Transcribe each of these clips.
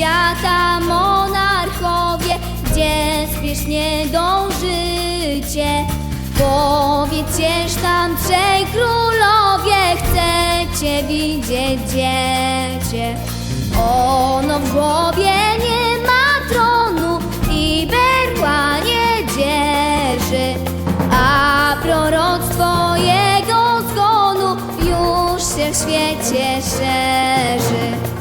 świata monarchowie, gdzie spiesznie dążycie. Powiedzcież tam trzej królowie, chcecie widzieć dziecię. Ono w głowie nie ma tronu i berła nie dzierży, a proroctwo jego zgonu już się w świecie szerzy.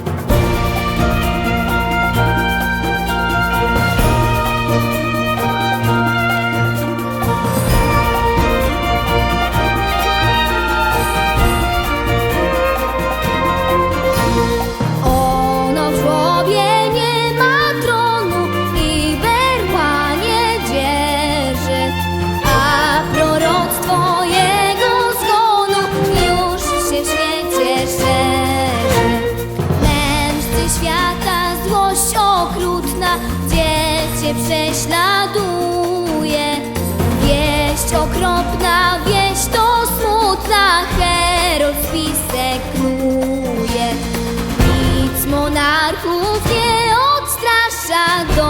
Dziecię prześladuje. Wieść okropna, wieść to smutna, Herod spisek. Nic monarchów nie odstrasza, do